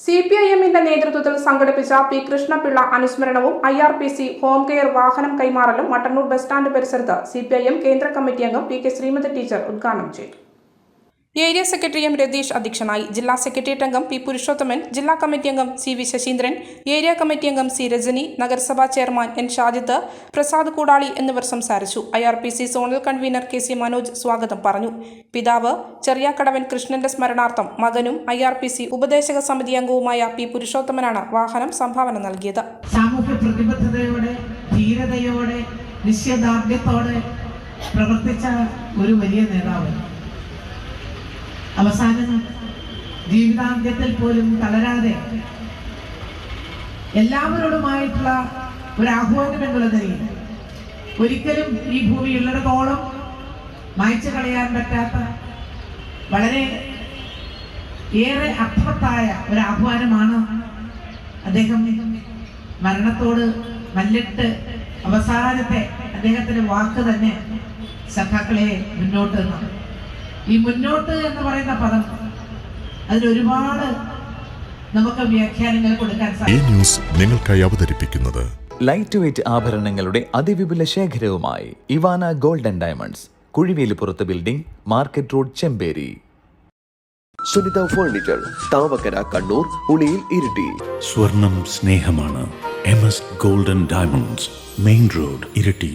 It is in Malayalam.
സി പി ഐ എമ്മിന്റെ നേതൃത്വത്തിൽ സംഘടിപ്പിച്ച P Krishnapillai അനുസ്മരണവും I R P C home care വാഹനം കൈമാറലും മട്ടന്നൂർ ബസ് സ്റ്റാൻഡ് പരിസരത്ത് സി പി ഐ എം കേന്ദ്ര കമ്മിറ്റി അംഗം പി കെ ശ്രീമതി ടീച്ചർ ഉദ്ഘാടനം ചെയ്തു. ഏരിയ സെക്രട്ടറി എം രതീഷ് അധ്യക്ഷനായി ജില്ലാ സെക്രട്ടേറിയറ്റ് അംഗം പി പുരുഷോത്തമൻ ജില്ലാ കമ്മിറ്റി അംഗം C V Sasheendran area committee അംഗം സി രജനി നഗരസഭാ ചെയർമാൻ എൻ ഷാജിത്ത് പ്രസാദ് കൂടാളി എന്നിവർ സംസാരിച്ചു. I R P C zonal convener K C Manoj സ്വാഗതം പറഞ്ഞു. പിതാവ് ചെറിയാക്കടവൻ കൃഷ്ണന്റെ സ്മരണാർത്ഥം മകനും ഐ ആർ പി സി ഉപദേശക സമിതി അംഗവുമായ പി പുരുഷോത്തമനാണ് വാഹനം സംഭാവന നൽകിയത്. സാമൂഹ്യ പ്രതിബദ്ധതയോടെ ധീരതയോടെ നിശ്ചയദാർഢ്യത്തോടെ പ്രവർത്തിച്ച ഒരു വലിയ നേതാവ്. അവസാനം ജീവിതാന്ത്യത്തിൽ പോലും തളരാതെ എല്ലാവരോടുമായിട്ടുള്ള ഒരു ആഹ്വാനം എന്നുള്ള നിലയിൽ ഒരിക്കലും ഈ ഭൂമി ഉള്ളിടത്തോളം മായ്ച്ചു കളയാൻ പറ്റാത്ത വളരെ ഏറെ അർത്ഥവത്തായ ഒരു ആഹ്വാനമാണ് അദ്ദേഹം മരണത്തോട് മല്ലിട്ട് അവസാനത്തെ അദ്ദേഹത്തിന്റെ വാക്ക് തന്നെ സഖാക്കളെ മുന്നോട്ട് എന്നാണ് ഈ മുന്നോട്ട് എന്ന് പറയുന്ന പദം അതിലൊരുപാട് നമുക്ക് വ്യാഖ്യാനങ്ങൾ കൊടുക്കാൻ ഈ സാധിക്കും. ന്യൂസ് നിങ്ങൾക്കായി അവതരിപ്പിക്കുന്നത് ലൈറ്റ് വെയ്റ്റ് ആഭരണങ്ങളുടെ അതിവിപുല ശേഖരവുമായി Ivana golden diamonds കുഴിവേലിപ്പുറത്ത് building market road Chemperi. Sunitha furniture Thavakkara Kannur Uliyil Iritty. സ്വർണം സ്നേഹമാണ് M S golden diamonds main road Iritty.